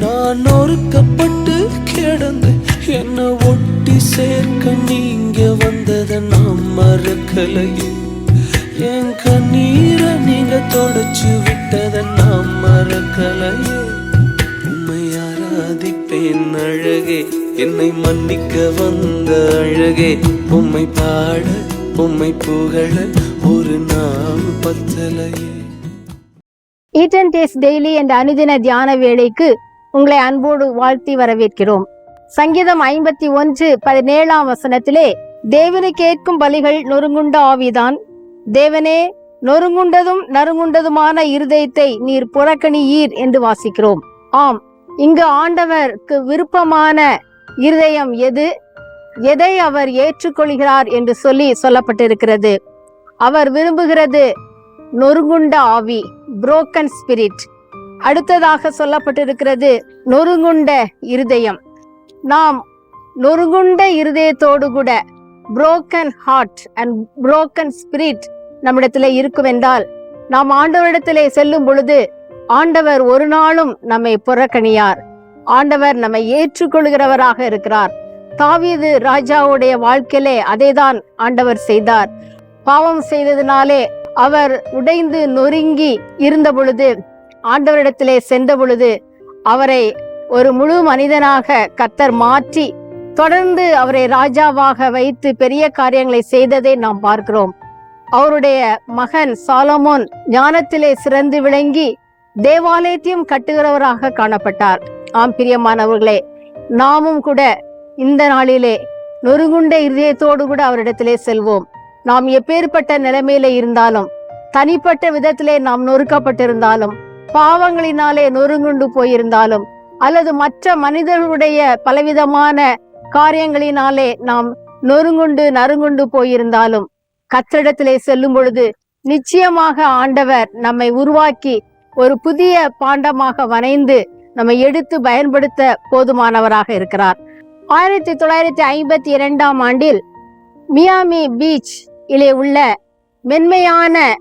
நான் நொறுக்கப்பட்டு கிடந்து என்ன ஒட்டி சேர்க்க நீங்க வந்ததை நான் மறக்கலையே. என் கண்ணீரை நீங்க தொடச்சு விட்டதை நான் மறக்கலையே. உண்மை ஆராதிப்பேன் அழகே என்னை மன்னிக்க வந்த அழகே. உம்மை பாட உம்மை புகழ ஒரு நாள் பத்தலையே. ஈட்டன் டேஸ் டெய்லி என்ற அனுதின தியான வேலைக்கு உங்களை அன்போடு வாழ்த்தி வரவேற்கிறோம். சங்கீதம் ஐம்பத்தி ஒன்று பதினேழாம் வசனத்திலே தேவனை கேட்கும் பலிகள் நொறுங்குண்ட ஆவிதான். தேவனே நொறுங்குண்டதும் நறுங்குண்டதுமான இருதயத்தை நீர் புறக்கணியீர் என்று வாசிக்கிறோம். ஆம் இங்கு ஆண்டவருக்கு விருப்பமான இருதயம் எது? எதை அவர் ஏற்றுக்கொள்கிறார் என்று சொல்லி சொல்லப்பட்டிருக்கிறது. அவர் விரும்புகிறது நொறுங்குண்ட ஆவி புரோக்கன் ஸ்பிரிட் அடுத்ததாக சொல்லப்பட்டிருக்கிறது நொறுங்குண்ட இருதயம். நாம் நொறுங்குண்ட இருதயத்தோடு கூட broken heart and broken spirit நம்மிடத்தில் இருக்கும் என்றால் நாம் ஆண்டவரிடத்திலே செல்லும் பொழுது ஆண்டவர் ஒரு நாளும் நம்மை புறக்கணியார். ஆண்டவர் நம்மை ஏற்றுக்கொள்கிறவராக இருக்கிறார். தாவீது ராஜாவுடைய வாழ்க்கையிலே அதேதான் ஆண்டவர் செய்தார். பாவம் செய்ததினாலே அவர் உடைந்து நொறுங்கி இருந்த பொழுது ஆண்டவரிடத்திலே சென்ற பொழுது அவரை ஒரு முழு மனிதனாக கத்தர் மாற்றி தொடர்ந்து அவரை ராஜாவாக வைத்து பெரிய காரியங்களை செய்ததை நாம் பார்க்கிறோம். அவருடைய மகன் சாலமோன் ஞானத்திலே சிறந்து விளங்கி தேவாலயத்தையும் கட்டுகிறவராக காணப்பட்டார். ஆம் பிரியமானவர்களே நாமும் கூட இந்த நாளிலே நொறுங்குண்ட இருதயத்தோடு கூட அவரிடத்திலே செல்வோம். நாம் எப்பேற்பட்ட நிலைமையில இருந்தாலும் தனிப்பட்ட விதத்திலே நாம் நொறுக்கப்பட்டிருந்தாலும் பாவங்களினாலே நொறுங்குண்டு போயிருந்தாலும் அல்லது மற்ற மனிதர்களுடைய பலவிதமான காரியங்களினாலே நாம் நொறுங்குண்டு நறுங்குண்டு போயிருந்தாலும் கத்திடத்திலே செல்லும் பொழுது நிச்சயமாக ஆண்டவர் நம்மை உருவாக்கி ஒரு புதிய பாண்டமாக வனைந்து நம்மை எடுத்து பயன்படுத்த போதுமானவராக இருக்கிறார். ஆயிரத்தி தொள்ளாயிரத்தி ஐம்பத்தி இரண்டாம் ஆண்டில் மியாமி பீச் இலே உள்ள மென்மையான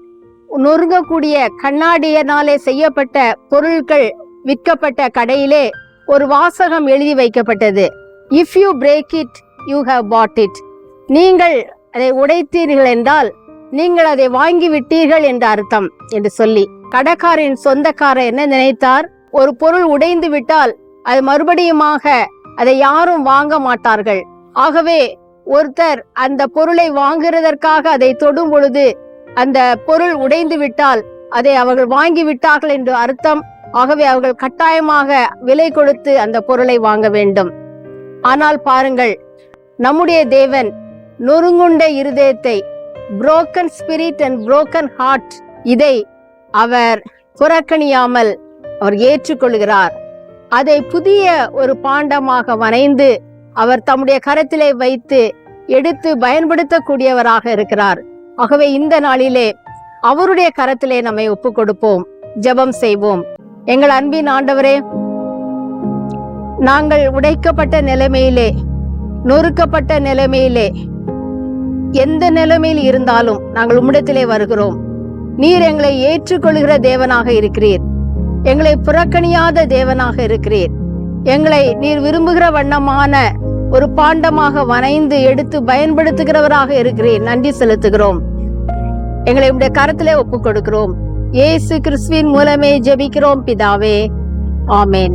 நொறுங்கக்கூடிய கண்ணாடியினாலே செய்யப்பட்ட பொருட்கள் விற்கப்பட்ட கடையிலே ஒரு வாசகம் எழுதி வைக்கப்பட்டது. If you break it you have bought it நீங்கள் அதை உடைத்தீர்கள் என்றால் நீங்கள் அதை வாங்கி விட்டீர்கள் என்ற அர்த்தம் என்று சொல்லி. கடைக்காரின் சொந்தக்காரர் என்ன நினைத்தார்? ஒரு பொருள் உடைந்து விட்டால் அது மறுபடியுமாக அதை யாரும் வாங்க மாட்டார்கள். ஆகவே ஒருத்தர் அந்த பொருளை வாங்குறதற்காக அதை தொடும் பொழுது அந்த பொருள் உடைந்து விட்டால் அதை அவர்கள் வாங்கி விட்டார்கள் என்று அர்த்தம். ஆகவே அவர்கள் கட்டாயமாக விலை கொடுத்து அந்த பொருளை வாங்க வேண்டும். ஆனால் பாருங்கள் நம்முடைய தேவன் நொறுங்குண்ட இருதயத்தை broken spirit and broken heart இதை அவர் புறக்கணியாமல் அவர் ஏற்றுக்கொள்கிறார். அதை புதிய ஒரு பாண்டமாக வனைந்து அவர் தம்முடைய கரத்திலே வைத்து எடுத்து பயன்படுத்தக்கூடியவராக இருக்கிறார். ஆகவே இந்த நாளிலே அவருடைய கரத்திலே நம்மை ஒப்பு கொடுப்போம் ஜெபம் செய்வோம். எங்கள் அன்பின் ஆண்டவரே நாங்கள் உடைக்கப்பட்ட நிலைமையிலே நொறுக்கப்பட்ட நிலைமையிலே எந்த நிலைமையில் இருந்தாலும் நாங்கள் உம்மிடத்திலே வருகிறோம். நீர் எங்களை ஏற்றுக்கொள்கிற தேவனாக இருக்கிறீர். எங்களை புறக்கணியாத தேவனாக இருக்கிறீர். எங்களை நீர் விரும்புகிற வண்ணமான ஒரு பாண்டமாக வனைந்து எடுத்து பயன்படுத்துகிறவராக இருக்கிறேன். நன்றி செலுத்துகிறோம். எங்களை உடைய கரத்திலே ஒப்புக் கொடுக்கிறோம் இயேசு கிறிஸ்துவின் மூலமே ஜெபிக்கிறோம் பிதாவே. ஆமேன்.